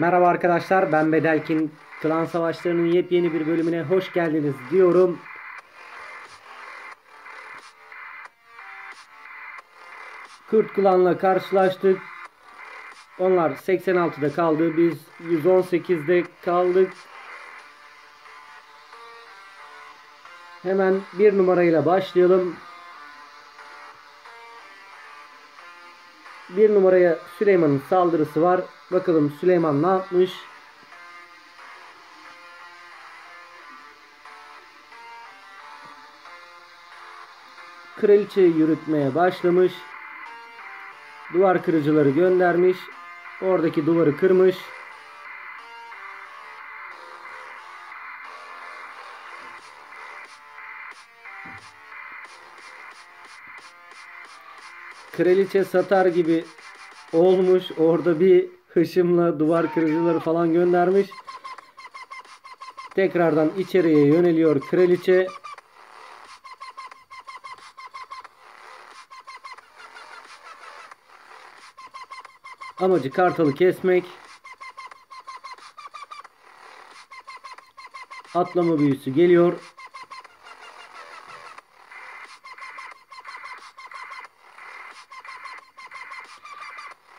Merhaba arkadaşlar ben Bedelkin. Klan Savaşları'nın yepyeni bir bölümüne hoş geldiniz diyorum. Kürt klanla karşılaştık. Onlar 86'da kaldı. Biz 118'de kaldık. Hemen bir numarayla başlayalım. Bir numaraya Süleyman'ın saldırısı var. Bakalım Süleyman ne yapmış? Kraliçeyi yürütmeye başlamış. Duvar kırıcıları göndermiş. Oradaki duvarı kırmış. Kraliçe satar gibi olmuş. Orada bir hışımla duvar kırıcıları falan göndermiş. Tekrardan içeriye yöneliyor kraliçe. Amacı kartalı kesmek. Atlama büyüsü geliyor.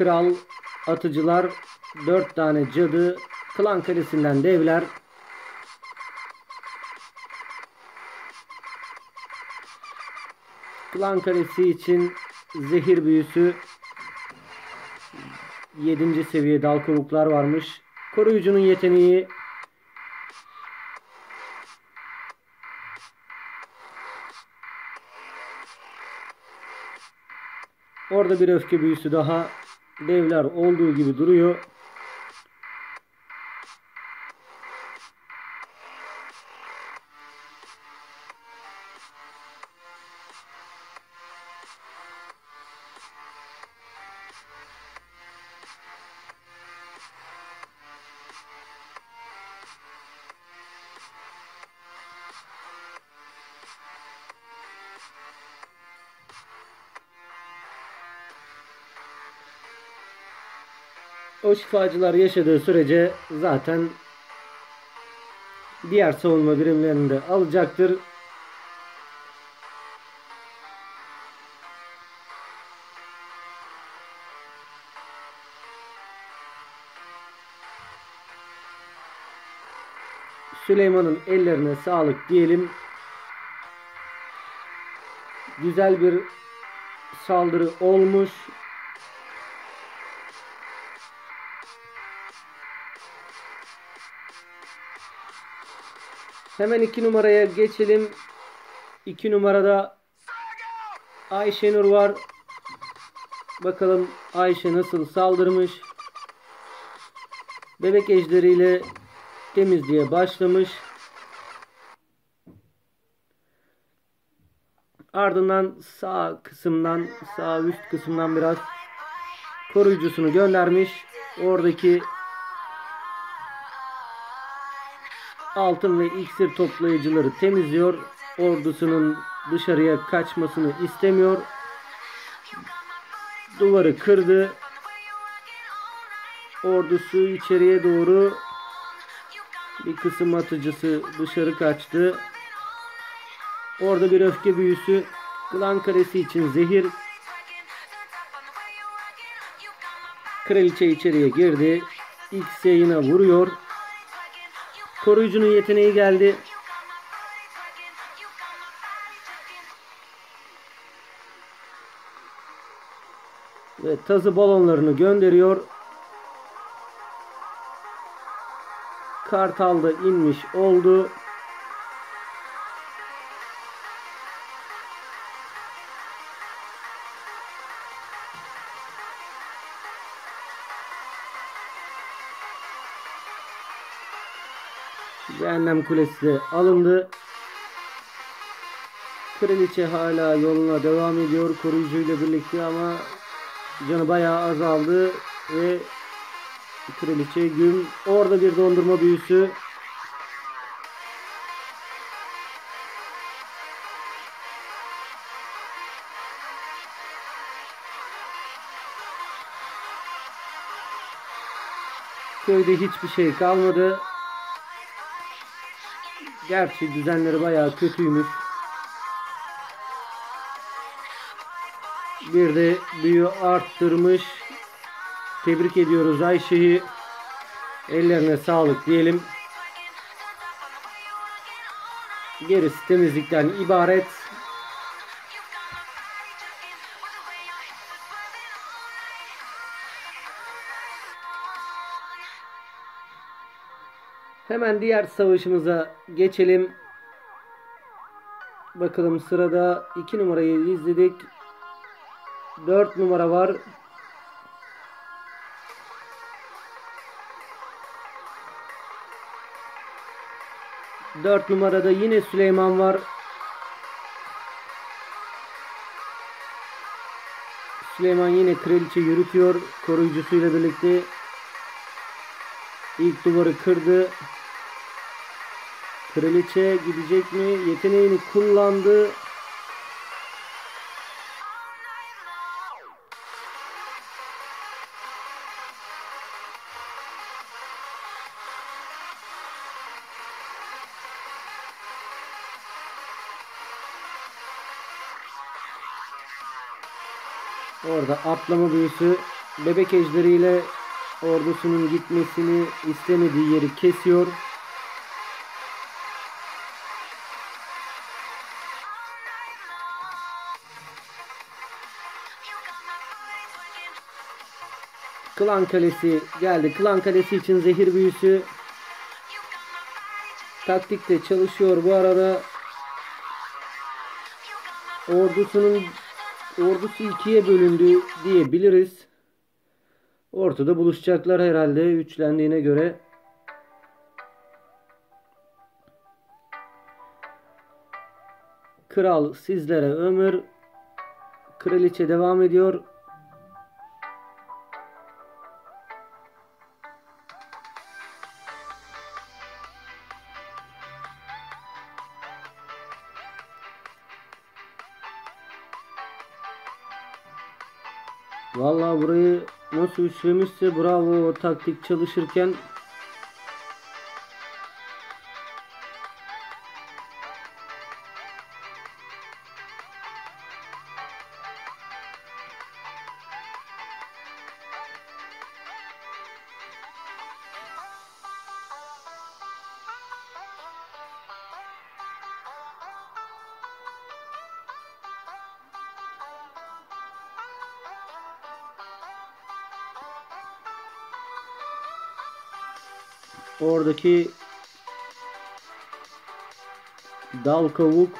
Kral, atıcılar, 4 tane cadı, klan kalesinden devler. Klan kalesi için zehir büyüsü 7. seviye dal kovuklar varmış. Koruyucunun yeteneği Orada bir öfke büyüsü daha devler olduğu gibi duruyor. O şifacılar yaşadığı sürece zaten diğer savunma birimlerini de alacaktır. Süleyman'ın ellerine sağlık diyelim. Güzel bir saldırı olmuş. Hemen iki numaraya geçelim. İki numarada Ayşenur var. Bakalım Ayşe nasıl saldırmış. Bebek ejderiyle temizliğe başlamış. Ardından sağ kısımdan, sağ üst kısımdan biraz koruyucusunu göndermiş. Oradaki altın ve iksir toplayıcıları temizliyor. Ordusunun dışarıya kaçmasını istemiyor. Duvarı kırdı. Ordusu içeriye doğru bir kısım atıcısı dışarı kaçtı. Orada bir öfke büyüsü. Klan kalesi için zehir. Kraliçe içeriye girdi. X yayına vuruyor. Koruyucunun yeteneği geldi. Ve tazı balonlarını gönderiyor. Kartal da inmiş oldu. Cehennem Kulesi alındı. Kraliçe hala yoluna devam ediyor koruyucuyla birlikte ama canı bayağı azaldı ve Kraliçe gün orada bir dondurma büyüsü Köyde hiçbir şey kalmadı. Gerçi düzenleri bayağı kötüymüş. Bir de büyü arttırmış. Tebrik ediyoruz Ayşe'yi. Ellerine sağlık diyelim. Gerisi temizlikten ibaret. Hemen diğer savaşımıza geçelim. Bakalım sırada 2 numarayı izledik. 4 numara var. Dört numarada yine Süleyman var. Süleyman yine kraliçe yürütüyor. Koruyucusuyla birlikte ilk duvarı kırdı. Kraliçe gidecek mi? Yeteneğini kullandı. Orada atlama büyüsü bebek ejderiyle ordusunun gitmesini istemediği yeri kesiyor. Klan Kalesi geldi. Klan Kalesi için zehir büyüsü taktikte çalışıyor bu arada. Ordusunun ordusu ikiye bölündü diyebiliriz. Ortada buluşacaklar herhalde üçlendiğine göre. Kral sizlere ömür. Kraliçe devam ediyor. Nasıl üçlemişse bravo taktik çalışırken oradaki dal kavuk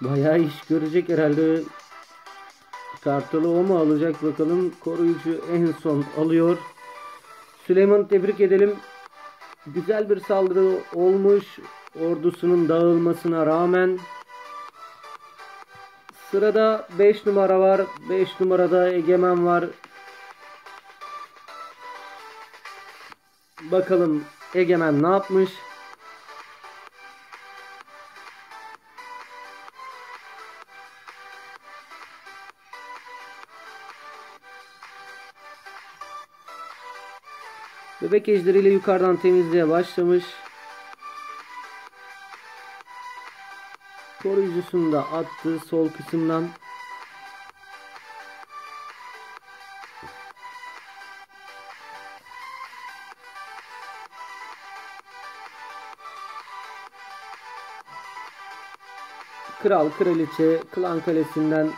bayağı iş görecek herhalde. Kartalı o mu alacak bakalım. Koruyucu en son alıyor. Süleyman tebrik edelim. Güzel bir saldırı olmuş. Ordusunun dağılmasına rağmen. Sırada 5 numara var. 5 numarada Egemen var. Bakalım Egemen ne yapmış? Bebek ejderiyle yukarıdan temizliğe başlamış. Koruyucusunu da attı sol kısımdan. Kral kraliçe klan kalesinden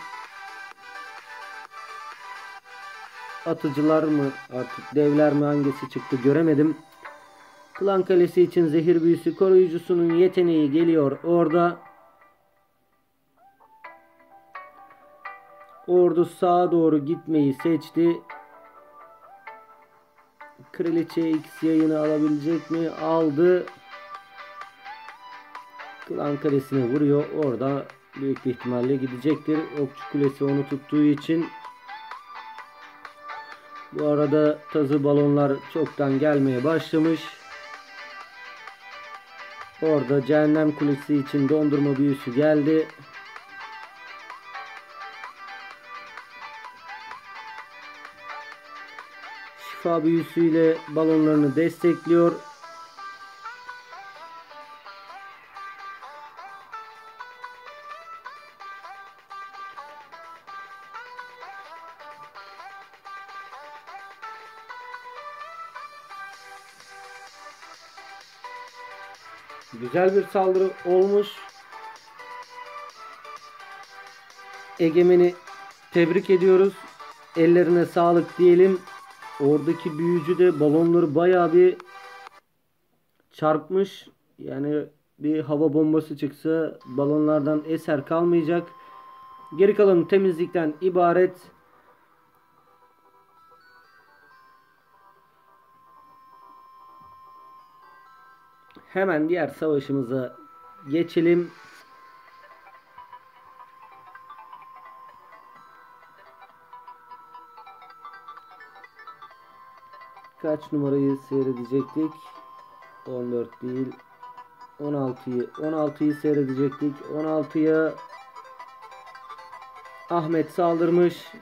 atıcılar mı artık devler mi hangisi çıktı göremedim. Klan kalesi için zehir büyüsü koruyucusunun yeteneği geliyor orada. Ordu sağa doğru gitmeyi seçti. Kraliçe X yayını alabilecek mi? Aldı. Klan kalesine vuruyor. Orada büyük ihtimalle gidecektir. Okçu kulesi onu tuttuğu için. Bu arada tazı balonlar çoktan gelmeye başlamış. Orada cehennem kulesi için dondurma büyüsü geldi. şifa büyüsüyle balonlarını destekliyor. Güzel bir saldırı olmuş. Egemen'i tebrik ediyoruz. Ellerine sağlık diyelim. Oradaki büyücü de balonları bayağı bir çarpmış. Yani bir hava bombası çıksa balonlardan eser kalmayacak. Geri kalanı temizlikten ibaret. Hemen diğer savaşımıza geçelim. Kaç numarayı seyredecektik? 14 değil. 16'yı 16'yı seyredecektik. 16'ya Ahmet saldırmış.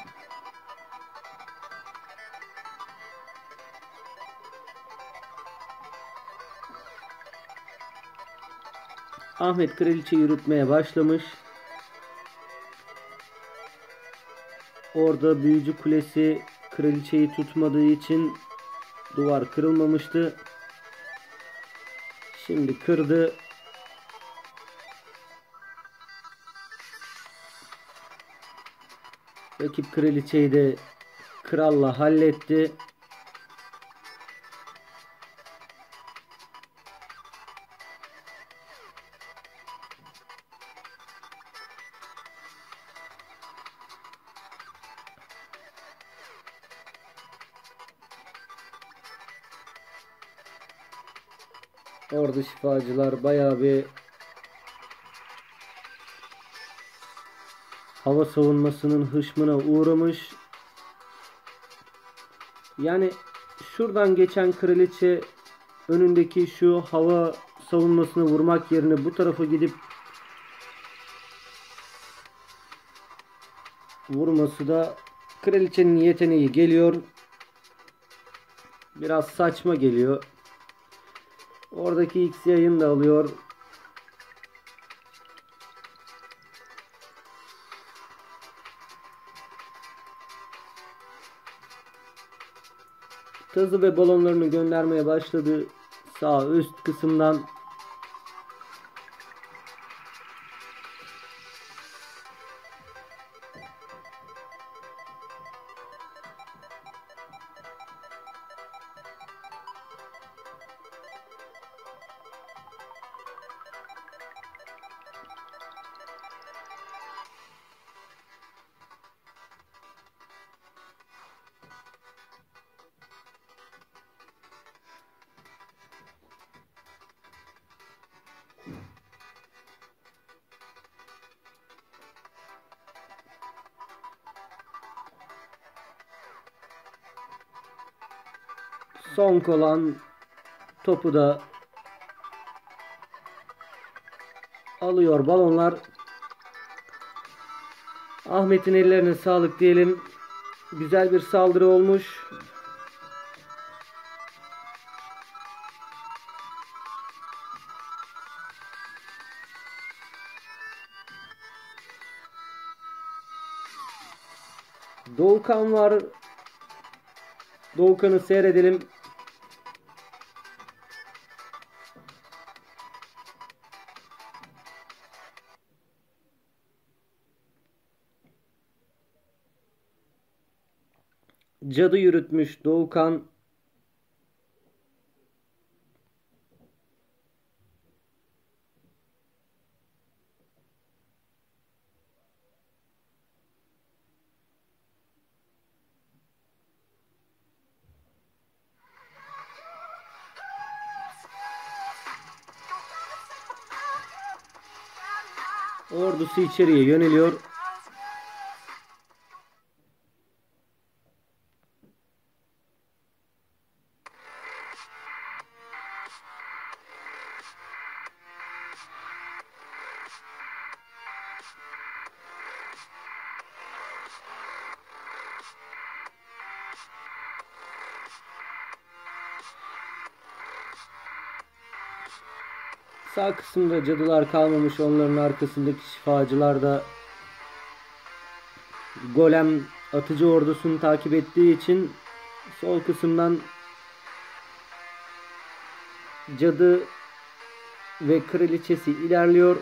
Ahmet kraliçe yürütmeye başlamış. Orada büyücü kulesi kraliçeyi tutmadığı için duvar kırılmamıştı. Şimdi kırdı. Rakip kraliçeyi de kralla halletti. Orada şifacılar bayağı bir hava savunmasının hışmına uğramış. Yani şuradan geçen kraliçe önündeki şu hava savunmasını vurmak yerine bu tarafa gidip vurması da kraliçenin yeteneği geliyor. Biraz saçma geliyor. Oradaki X yayın da alıyor. Tazı ve balonlarını göndermeye başladı. Sağ üst kısımdan son kalan topu da alıyor balonlar. Ahmet'in ellerine sağlık diyelim. Güzel bir saldırı olmuş. Doğukan var. Doğukan'ı seyredelim. Cadı yürütmüş Doğukan. Ordusu içeriye yöneliyor. Sağ kısımda cadılar kalmamış. Onların arkasındaki şifacılar da golem atıcı ordusunu takip ettiği için sol kısımdan cadı ve kraliçesi ilerliyor.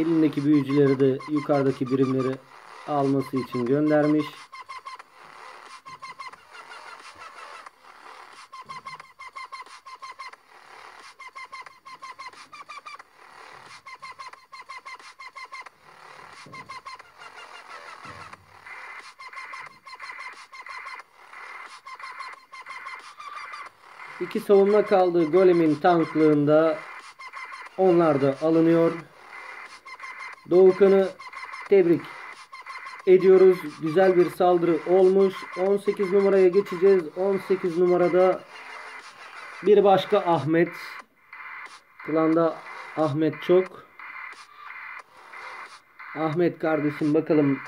Elindeki büyücüleri de yukarıdaki birimleri alması için göndermiş. İki savunma kaldı. Golem'in tanklığında onlar da alınıyor. Doğukan'ı tebrik ediyoruz. Güzel bir saldırı olmuş. 18 numaraya geçeceğiz. 18 numarada bir başka Ahmet. Klanda Ahmet çok. Ahmet kardeşim bakalım.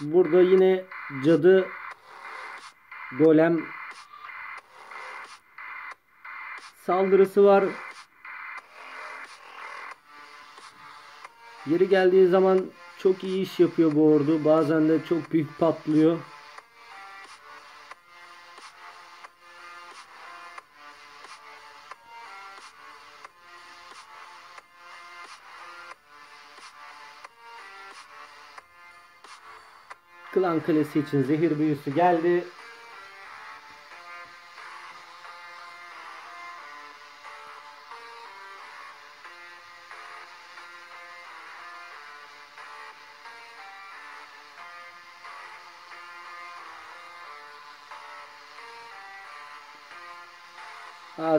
Burada yine cadı golem saldırısı var. Yeri geldiği zaman çok iyi iş yapıyor bu ordu. Bazen de çok büyük patlıyor. Klan Kalesi için zehir büyüsü geldi.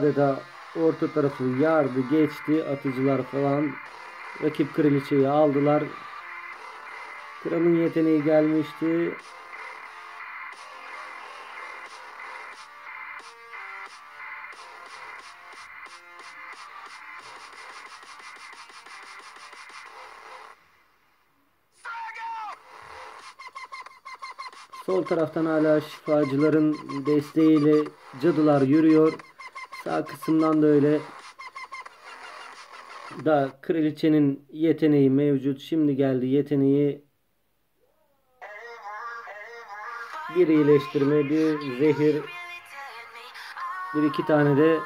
Adeta orta tarafı yardı geçti. Atıcılar falan rakip kraliçeyi aldılar. Kralın yeteneği gelmişti. Sol taraftan hala şifacıların desteğiyle cadılar yürüyor. Sağ kısımdan da öyle. Da kraliçenin yeteneği mevcut. Şimdi geldi yeteneği. Bir iyileştirme, bir zehir, bir iki tane de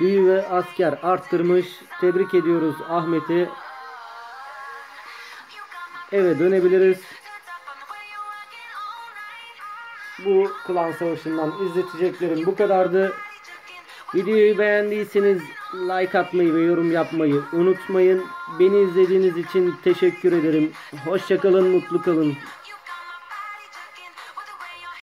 büyü ve asker arttırmış. Tebrik ediyoruz Ahmet'i. Eve dönebiliriz. Bu klan savaşından izleteceklerim bu kadardı. Videoyu beğendiyseniz like atmayı ve yorum yapmayı unutmayın. Beni izlediğiniz için teşekkür ederim. Hoşçakalın, mutlu kalın.